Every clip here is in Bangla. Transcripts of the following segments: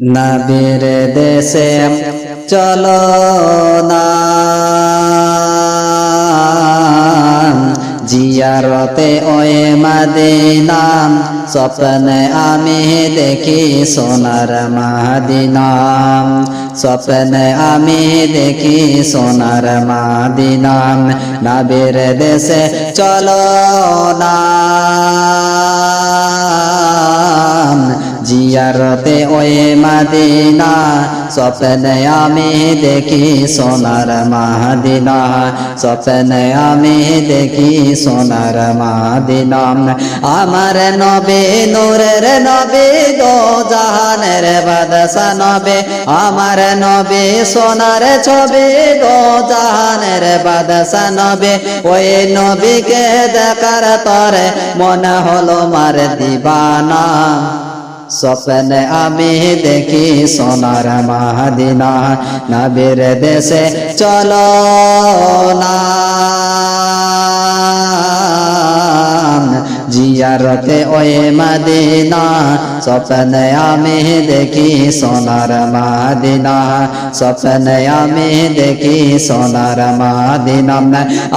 নবীর দেশে চলো না। জিয়ারতে ওয়ে মাদিনাম স্বপ্নে আমি দেখি সোনার মাদিনাম স্বপ্নে আমি দেখি সোনার মাদিনাম নবীর দেশে চলো না। জিয়ারতে ওই মাদিনা, স্বপ্নে আমি দেখি সোনার মাদিনা, স্বপ্নে আমি দেখি সোনার মাদিনা। আমার নবে নূরের নবে দো জাহানের বাদশা নবে। আমার নবে সোনার ছবি দো জাহানের বাদশা নবে। ওই নবীকে দেখার তরে মনে হলো মার দিবানা। স্বপ্নে আমি দেখি সোনার মাহাদিনা নাবির দেশে চলো না। জিয়ারতে ওই মাদিনা স্বপ্নে আমি দেখি সোনার মাদিনা স্বপ্নে আমি দেখি সোনার মাদিনা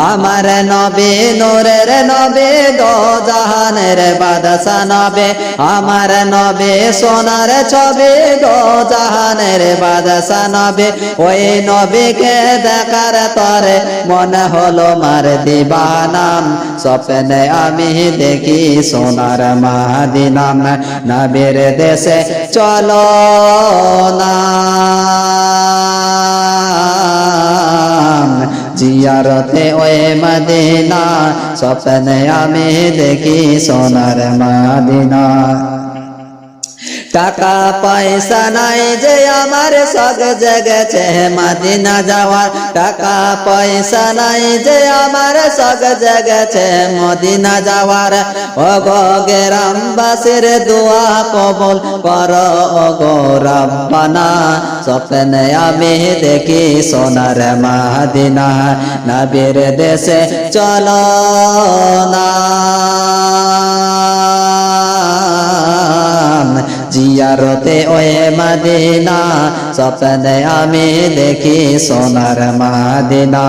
আমার নবে নূরের নবে দো জাহানের বাদশা নবে আমার নবে সোনার ছবি দো জাহানের বাদশা নবে ওই নবীকে দেখার তরে মনে হলো মার দিবানাম স্বপ্নে আমি দেখি সোনার মাদিনাম নবীর দেশে চলো না। জিয়ারতে ওই মদিনা স্বপ্নে আমি দেখি সোনার মাদিনা টাকা পয়সা নাই যে আমার সগ জগেছে মদিনা যাওয়ার। টাকা পয়সা নাই যে আমার সগ জগেছে মদিনা যাওয়ার। ও গো গেরামবাসীর দোয়া কবল কর ও গো রব্বানা, স্বপ্নে আমি দেখি সোনার মাদিনা। নবীর দেশে চলো না। জিয়ারতে ওয়ে মাদিনা, স্বপ্নে আমি দেখি সোনার মাদিনা,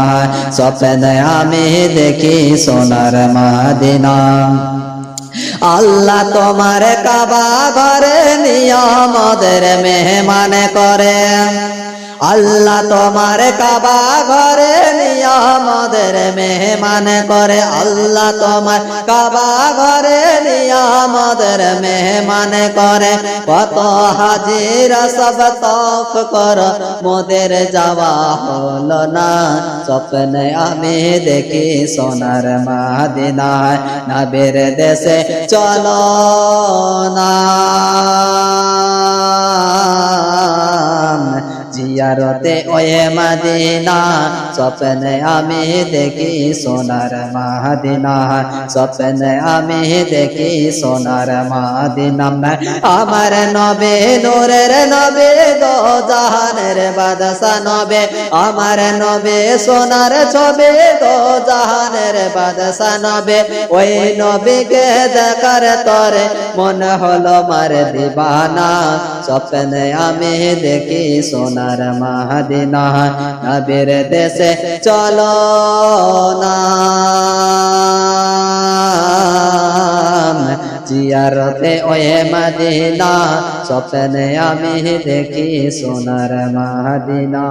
স্বপ্নে আমি দেখি সোনার মাদিনা। আল্লাহ তোমার কাবা ঘরে নিয়মদের মেহমান করে আল্লাহ তোমার কাবা ঘরে নিয়ামদের মেহমান করে। আল্লাহ তোমার কাবা ঘরে নিয়ামদের মেহমান করে। কত হাজির সব তফ কর, মোদের যাওয়া হলো না। স্বপ্নে আমি দেখি সোনার মাদিনায়, নবীর দেশে চলো না। জিয়ারতে ওয়ে মাদিনা, স্বপ্নে আমি দেখি সোনার মাদিনা স্বপ্নে আমি দেখি সোনার মাদিনা আমার নবে নূরের নবে দো জাহানের বাদশা নবে। আমার নবে সোনার ছবে দো জাহানের বাদশা নবে। ওই নবীকে দেখার তরে মনে হলো মার দিবানা। স্বপ্নে আমি দেখি সোনার মাহাদিনা। নবীর দেশে চলো না। জিয়ারতে ওয়ে মদিনা। স্বপ্নে আমি দেখি সোনার মাহাদিনা।